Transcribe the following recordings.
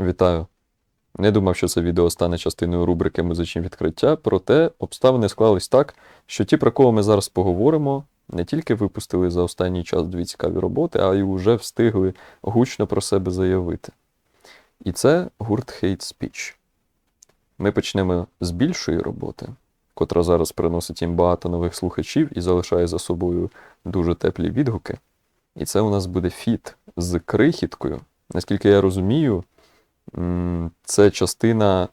Вітаю. Не думав, що це відео стане частиною рубрики Музичні відкриття, проте обставини склались так, що ті, про кого ми зараз поговоримо, не тільки випустили за останній час дві цікаві роботи, а й уже встигли гучно про себе заявити. І це гурт Hate Speech. Ми почнемо з більшої роботи, котра зараз приносить їм багато нових слухачів і залишає за собою дуже теплі відгуки. І це у нас буде фіт з крихіткою. Наскільки я розумію, це частина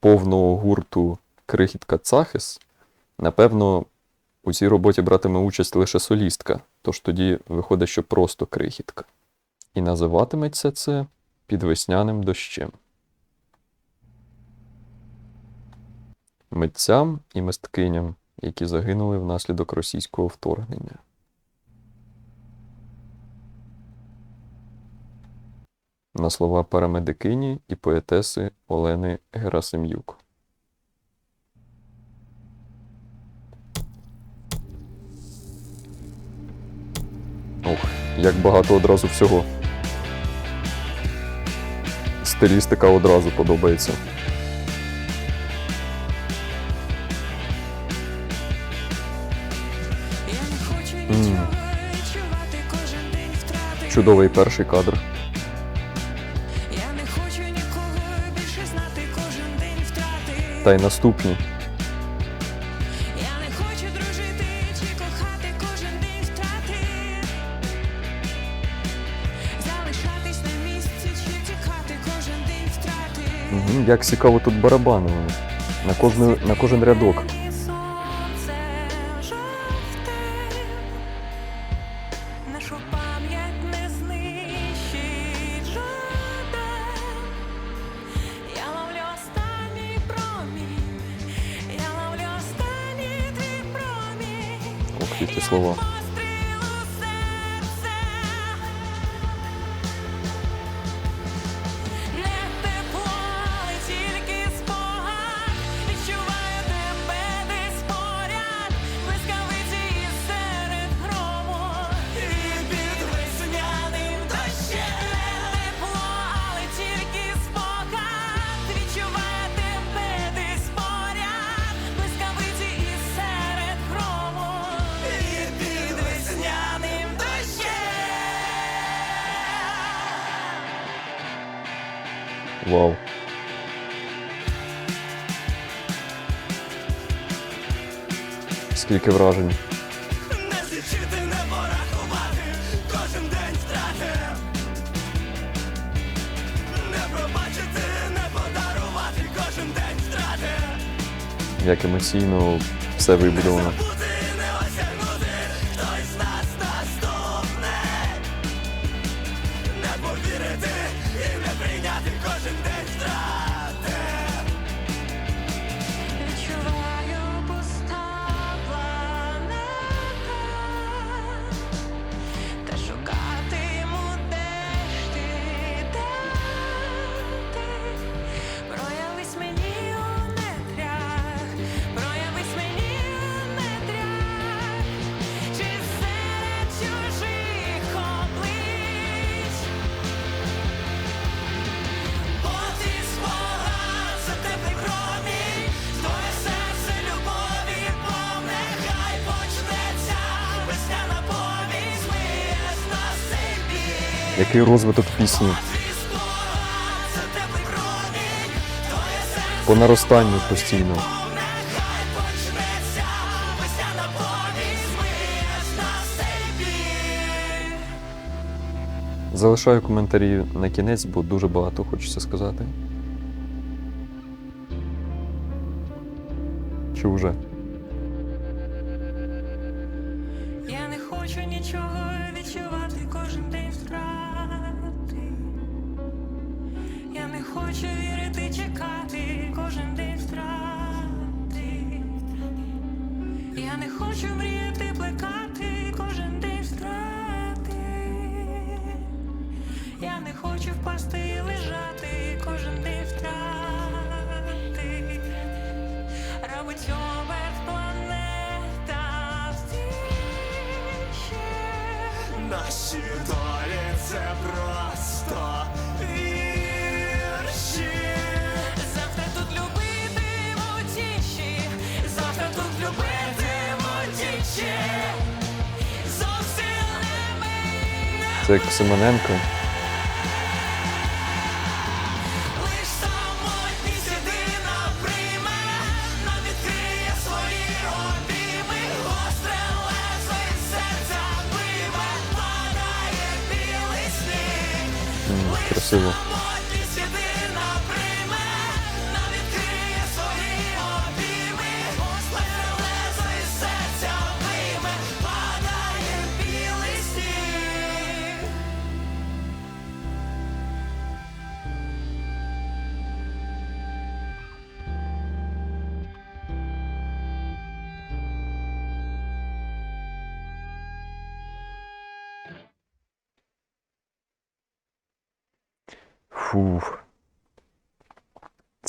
повного гурту Крихітка Цахис. Напевно, у цій роботі братиме участь лише солістка, тож тоді виходить, що просто крихітка. І називатиметься це під весняним дощем. Митцям і мисткиням, які загинули внаслідок російського вторгнення. На слова парамедикині і поетеси Олени Герасим'юк. Ох, як багато одразу всього. Стилістика одразу подобається. Чудовий перший кадр. Та й наступні. Я не хочу дружити чи кохати кожен день втрати. Залишатись на місці чи тікати кожен день втрати. Угу, як цікаво тут барабани. вони. На, кожну, на кожен рядок. Скільки вражень. Не злічити, не порахувати, кожен день втрати. Не пробачити, не подарувати, кожен день втрати. Як емоційно все вибудовано. Який розвиток пісні по наростанню постійно. Залишаю коментарі на кінець, бо дуже багато хочеться сказати. Чи вже? Хочу впасти і лежати, кожен день втрати, робить оберт планета. Наші долі це просто вірші. Завтра тут любитиму тіші, завтра тут любитиму тіші. Це Семененко. Красиво.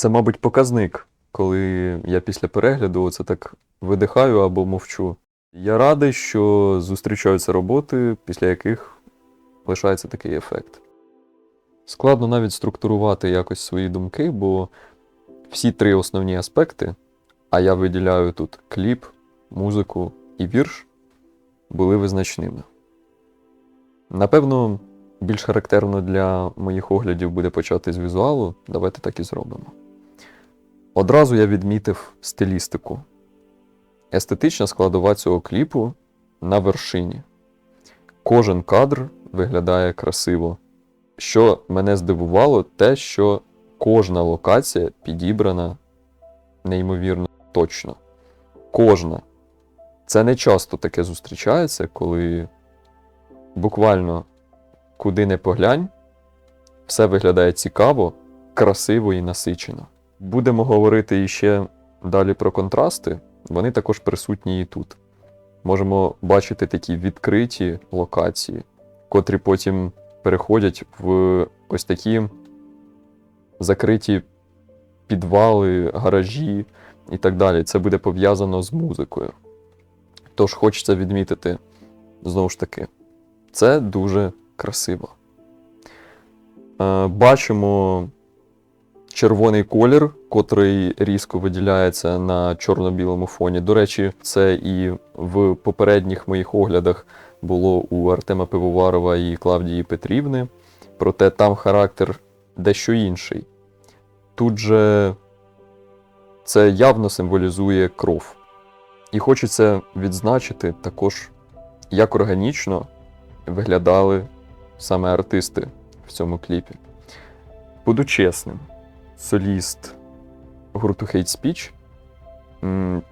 Це, мабуть, показник, коли я після перегляду оце так видихаю або мовчу. Я радий, що зустрічаються роботи, після яких лишається такий ефект. Складно навіть структурувати якось свої думки, бо всі три основні аспекти, а я виділяю тут кліп, музику і вірш, були визначними. Напевно, більш характерно для моїх оглядів буде почати з візуалу. Давайте так і зробимо. Одразу я відмітив стилістику. Естетична складова цього кліпу на вершині. Кожен кадр виглядає красиво. Що мене здивувало, те, що кожна локація підібрана неймовірно точно. Кожна. Це не часто таке зустрічається, коли буквально куди не поглянь, все виглядає цікаво, красиво і насичено. Будемо говорити іще далі про контрасти, вони також присутні і тут. Можемо бачити такі відкриті локації, котрі потім переходять в ось такі закриті підвали, гаражі і так далі. Це буде пов'язано з музикою. Тож хочеться відмітити, знову ж таки, це дуже красиво. Е, Бачимо червоний колір, котрий різко виділяється на чорно-білому фоні. До речі, це і в попередніх моїх оглядах було у Артема Пивоварова і Клавдії Петрівни. Проте там характер дещо інший. Тут же це явно символізує кров. І хочеться відзначити також, як органічно виглядали саме артисти в цьому кліпі. Буду чесним, соліст гурту Hate Speech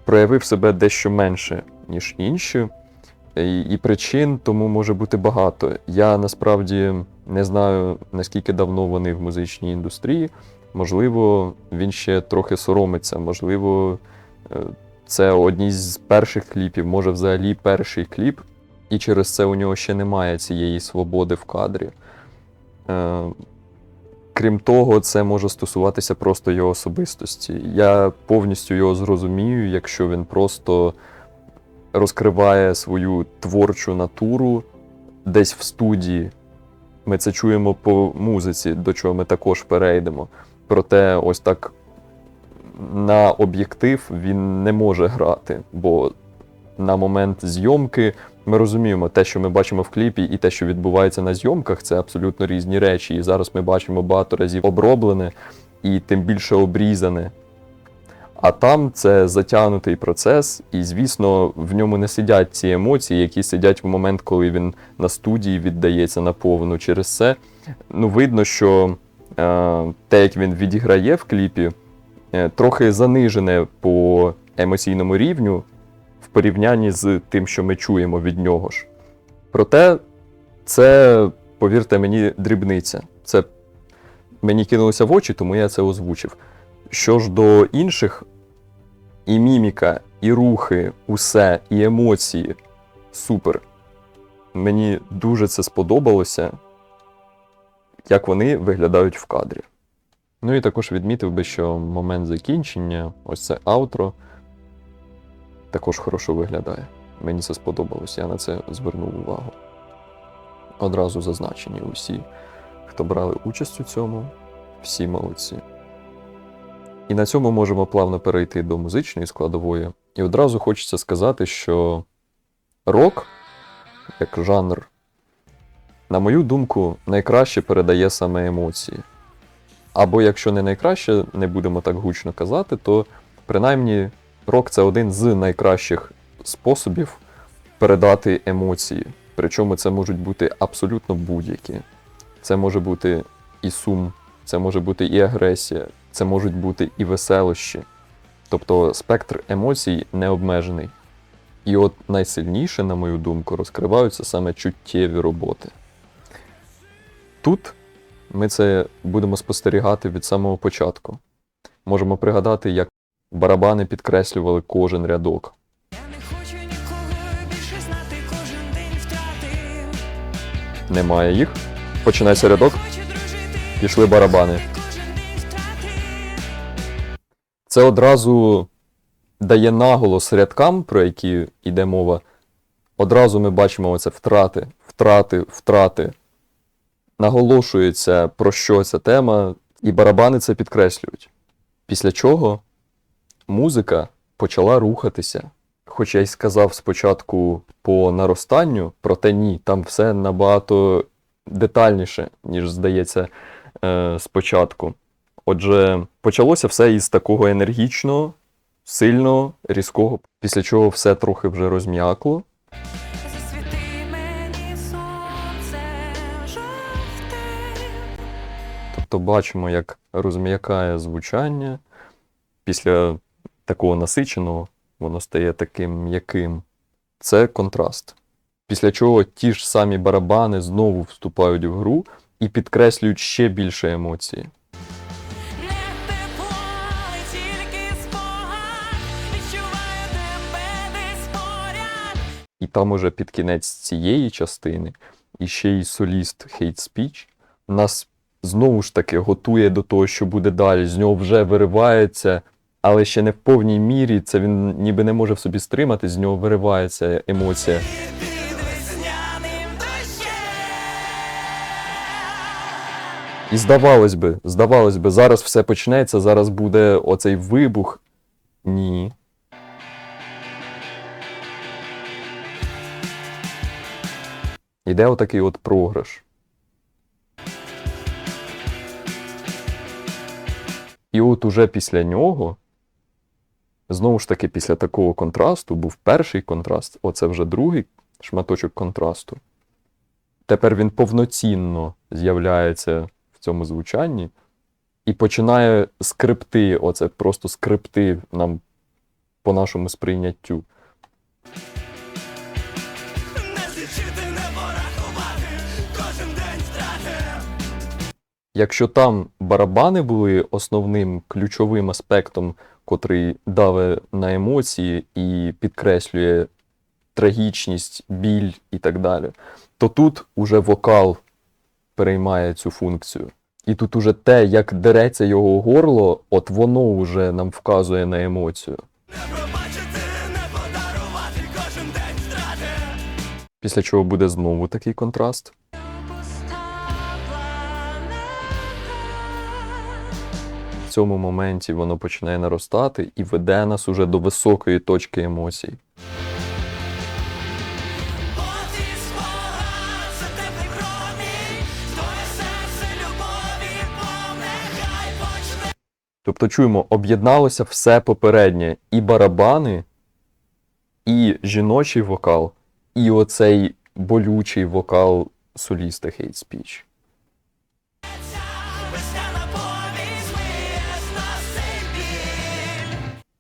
проявив себе дещо менше, ніж інші, і, причин тому може бути багато. Я насправді не знаю, наскільки давно вони в музичній індустрії. Можливо, він ще трохи соромиться, можливо, е, це одні з перших кліпів, може, взагалі перший кліп, і через це у нього ще немає цієї свободи в кадрі. Крім того, це може стосуватися просто його особистості. Я повністю його зрозумію, якщо він просто розкриває свою творчу натуру десь в студії. Ми це чуємо по музиці, до чого ми також перейдемо. Проте, ось так на об'єктив він не може грати, бо на момент зйомки ми розуміємо, те, що ми бачимо в кліпі, і те, що відбувається на зйомках, це абсолютно різні речі. І зараз ми бачимо багато разів оброблене і тим більше обрізане. А там це затягнутий процес, і, звісно, в ньому не сидять ці емоції, які сидять в момент, коли він на студії віддається наповну. Через це ну, видно, що е, те, як він відіграє в кліпі, е, трохи занижене по емоційному рівню в порівнянні з тим, що ми чуємо від нього ж. Проте, це, повірте мені, дрібниця. Це мені кинулося в очі, тому я це озвучив. Що ж до інших, і міміка, і рухи, усе, і емоції супер. Мені дуже це сподобалося, як вони виглядають в кадрі. Ну і також відмітив би, що момент закінчення, ось це аутро, також хорошо виглядає. Мені це сподобалось, я на це звернув увагу. Одразу зазначені усі, хто брали участь у цьому, всі молодці. І на цьому можемо плавно перейти до музичної складової. І одразу хочеться сказати, що рок, як жанр, на мою думку, найкраще передає саме емоції. Або якщо не найкраще, не будемо так гучно казати, то принаймні рок це один з найкращих способів передати емоції. Причому це можуть бути абсолютно будь-які. Це може бути і сум, це може бути і агресія, це можуть бути і веселощі. Тобто спектр емоцій не обмежений. І от найсильніше, на мою думку, розкриваються саме чуттєві роботи. Тут ми це будемо спостерігати від самого початку. Можемо пригадати, як барабани підкреслювали кожен рядок. Немає їх. Починається рядок, пішли барабани. Це одразу дає наголос рядкам, про які йде мова. Одразу ми бачимо оце втрати, втрати, втрати. Наголошується, про що ця тема, і барабани це підкреслюють. Після чого музика почала рухатися. Хоч я й сказав спочатку по наростанню, проте ні, там все набагато детальніше, ніж здається е, спочатку. Отже, почалося все із такого енергічного, сильного, різкого, після чого все трохи вже розм'якло. Тобто бачимо, як розм'якає звучання. Після такого насиченого воно стає таким м'яким. Це контраст. Після чого ті ж самі барабани знову вступають в гру і підкреслюють ще більше емоції. І там уже під кінець цієї частини, і ще й соліст Hate Speech нас знову ж таки готує до того, що буде далі. З нього вже виривається, але ще не в повній мірі. Це він ніби не може в собі стримати, з нього виривається емоція. І здавалось би, здавалось би, зараз все почнеться, зараз буде оцей вибух. Ні. Іде отакий от програш. І от уже після нього, знову ж таки, після такого контрасту, був перший контраст, оце вже другий шматочок контрасту. Тепер він повноцінно з'являється в цьому звучанні і починає скрипти, оце просто скрипти нам по нашому сприйняттю. Якщо там барабани були основним ключовим аспектом, котрий даве на емоції і підкреслює трагічність, біль і так далі, то тут уже вокал переймає цю функцію. І тут уже те, як дереться його горло, от воно вже нам вказує на емоцію. Після чого буде знову такий контраст. В цьому моменті воно починає наростати і веде нас уже до високої точки емоцій. Тобто чуємо, об'єдналося все попереднє: і барабани, і жіночий вокал, і оцей болючий вокал соліста Hate Speech.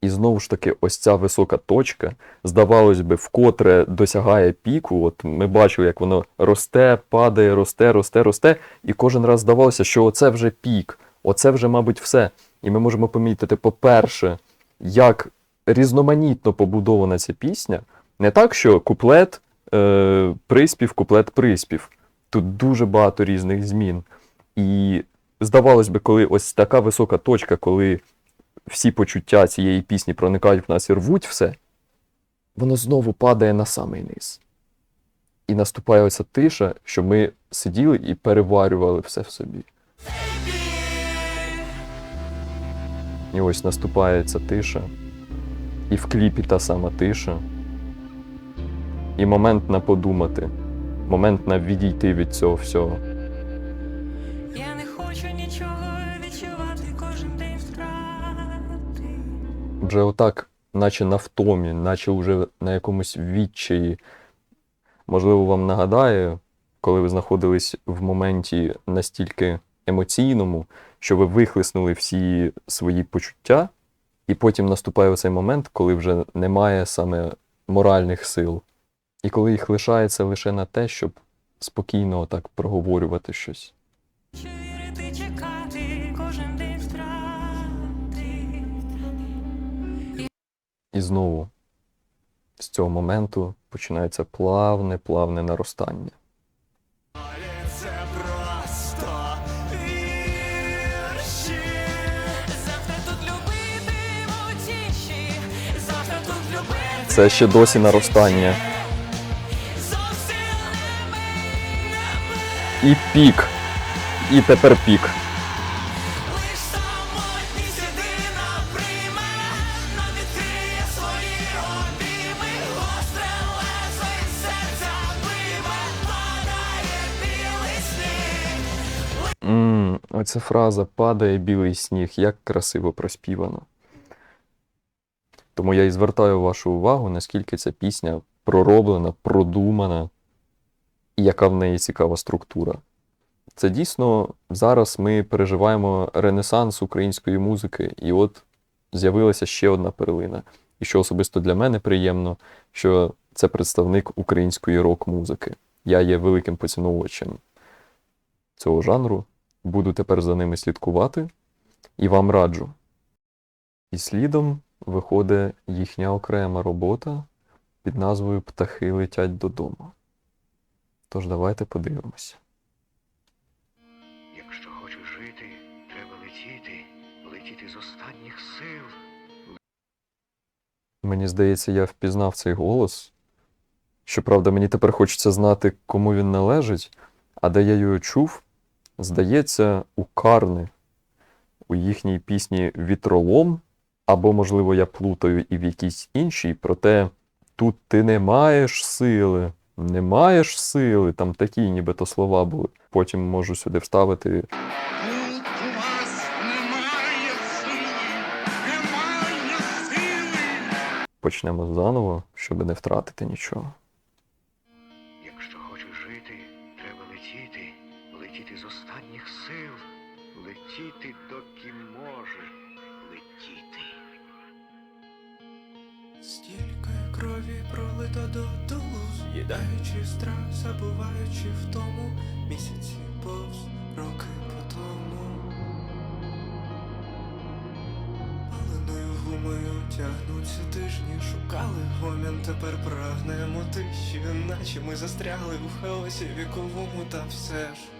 І знову ж таки, ось ця висока точка, здавалось би, вкотре досягає піку. От ми бачили, як воно росте, падає, росте, росте, росте. І кожен раз здавалося, що оце вже пік, оце вже, мабуть, все. І ми можемо помітити, по-перше, як різноманітно побудована ця пісня. Не так, що куплет, е, приспів, куплет, приспів. Тут дуже багато різних змін. І здавалось би, коли ось така висока точка, коли всі почуття цієї пісні проникають в нас і рвуть все, воно знову падає на самий низ. І наступає оця тиша, що ми сиділи і переварювали все в собі. І ось наступає ця тиша, і в кліпі та сама тиша. І момент на подумати. момент на відійти від цього всього. Вже отак, наче на втомі, наче вже на якомусь відчаї. Можливо, вам нагадає, коли ви знаходились в моменті настільки емоційному, що ви вихлеснули всі свої почуття, і потім наступає оцей момент, коли вже немає саме моральних сил, і коли їх лишається лише на те, щоб спокійно так проговорювати щось. І знову з цього моменту починається плавне, плавне наростання. Це ще досі наростання. І пік. І тепер пік. Мм, фраза падає білий сніг, як красиво проспівано. Тому я і звертаю вашу увагу, наскільки ця пісня пророблена, продумана, і яка в неї цікава структура. Це дійсно зараз ми переживаємо ренесанс української музики, і от з'явилася ще одна перлина. І що особисто для мене приємно, що це представник української рок-музики. Я є великим поціновувачем цього жанру, буду тепер за ними слідкувати і вам раджу. І слідом виходить їхня окрема робота під назвою Птахи летять додому. Тож давайте подивимося. Якщо хочеш жити, треба летіти, летіти з останніх сил. Мені здається, я впізнав цей голос. Щоправда, мені тепер хочеться знати, кому він належить, а де я його чув, здається, у Карни, у їхній пісні Вітролом, або, можливо, я плутаю і в якійсь іншій, проте тут ти не маєш сили, не маєш сили, там такі нібито слова були. Потім можу сюди вставити почнемо заново, щоб не втратити нічого. Летіти з останніх сил. Летіти, доки можеш летіти. Стільки крові пролито додолу, з'їдаючи страх, забуваючи втому місяці повз роки по тому. Паленою гумою тягнуться тижні, шукали гомін, тепер прагнемо тиші, наче ми застрягли у хаосі віковому, та все ж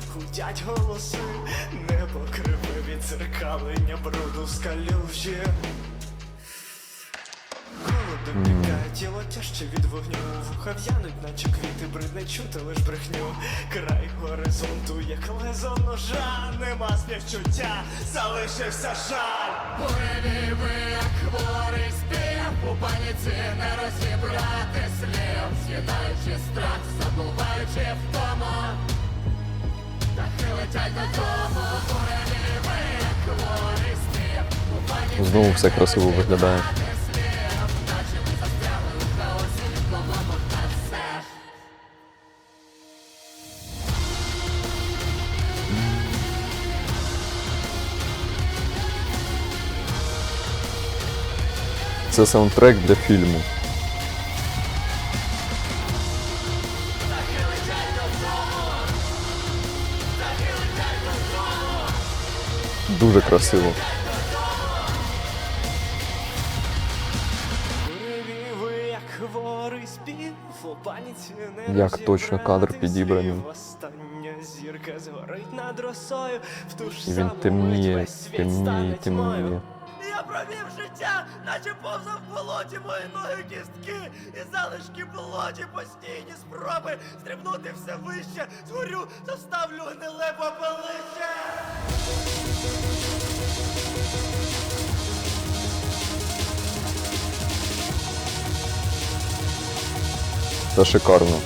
гудять голоси, небо криве від дзеркалення бруду в скалюжі. Холодом пікає тіло тяжче від вогню, вуха в'януть, наче квіти, бридне чути лиш брехню. Край горизонту, як лезо ножа, нема співчуття, залишився жаль. Знову все красиво виглядає. Це саундтрек для фільму. Дуже красиво. Як точно кадр підібраний. І він темніє, темніє, темніє. Я провів життя, наче повзав в болоті мої ноги кістки, і залишки болоті постійні спроби стрибнути все вище, згорю, заставлю гниле попелище. Це шикарно.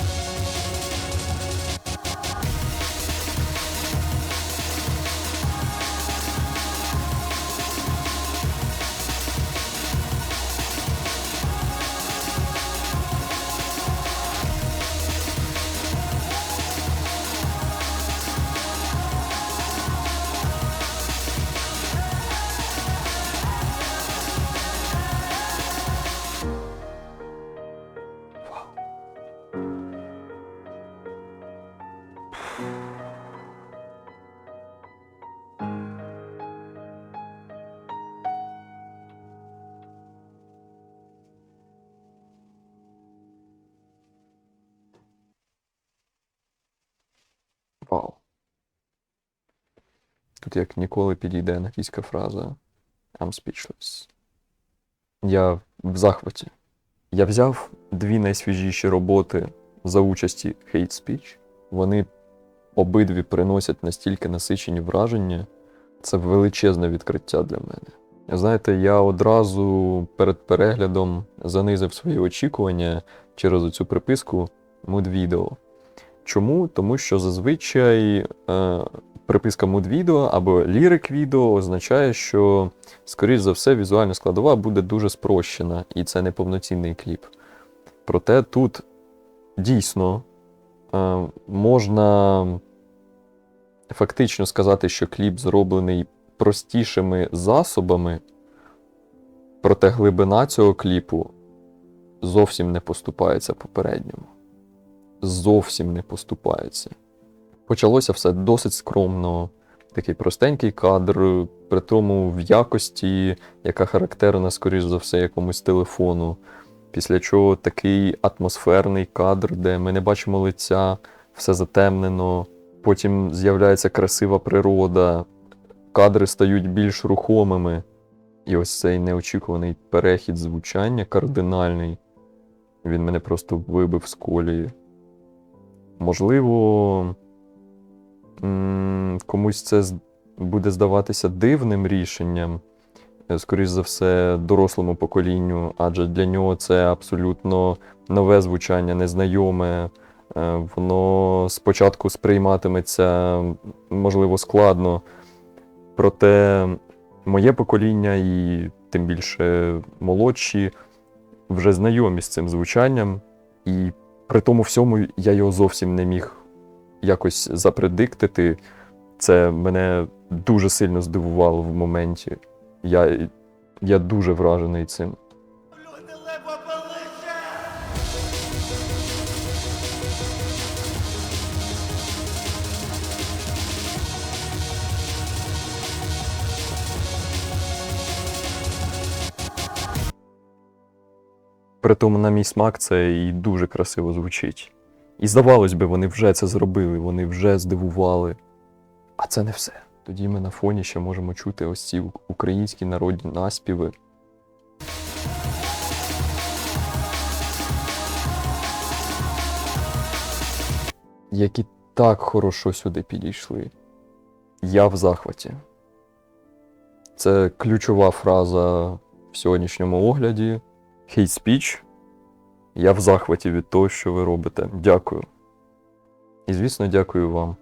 Як ніколи підійде англійська фраза I'm speechless. Я в захваті. Я взяв дві найсвіжіші роботи за участі Hate Speech. Вони обидві приносять настільки насичені враження. Це величезне відкриття для мене. Знаєте, я одразу перед переглядом занизив свої очікування через цю приписку Video. Чому? Тому що зазвичай е, приписка Video або лірик відео означає, що, скоріш за все, візуальна складова буде дуже спрощена, і це не повноцінний кліп. Проте тут дійсно е, можна фактично сказати, що кліп зроблений простішими засобами, проте глибина цього кліпу зовсім не поступається попередньому. Зовсім не поступається. Почалося все досить скромно, такий простенький кадр, при тому в якості, яка характерна, скоріш за все, якомусь телефону. Після чого такий атмосферний кадр, де ми не бачимо лиця, все затемнено. Потім з'являється красива природа, кадри стають більш рухомими. І ось цей неочікуваний перехід звучання кардинальний. Він мене просто вибив з колії. Можливо, комусь це буде здаватися дивним рішенням, е, скоріш за все, дорослому поколінню, адже для нього це абсолютно нове звучання, незнайоме. Е, Воно спочатку сприйматиметься, можливо, складно. Проте моє покоління і тим більше молодші вже знайомі з цим звучанням, і при тому всьому я його зовсім не міг якось запредиктити. Це мене дуже сильно здивувало в моменті. Я, я дуже вражений цим. Ставлю. При тому, на мій смак, це і дуже красиво звучить. І здавалось би, вони вже це зробили, вони вже здивували. А це не все. Тоді ми на фоні ще можемо чути ось ці українські народні наспіви. Які так хорошо сюди підійшли. Я в захваті. Це ключова фраза в сьогоднішньому огляді. Hate speech. Я в захваті від того, що ви робите. Дякую. І, звісно, дякую вам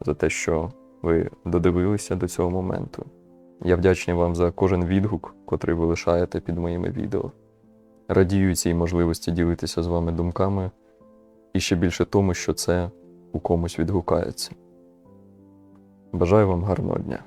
за те, що ви додивилися до цього моменту. Я вдячний вам за кожен відгук, котрий ви лишаєте під моїми відео. Радію цій можливості ділитися з вами думками і ще більше тому, що це у комусь відгукається. Бажаю вам гарного дня.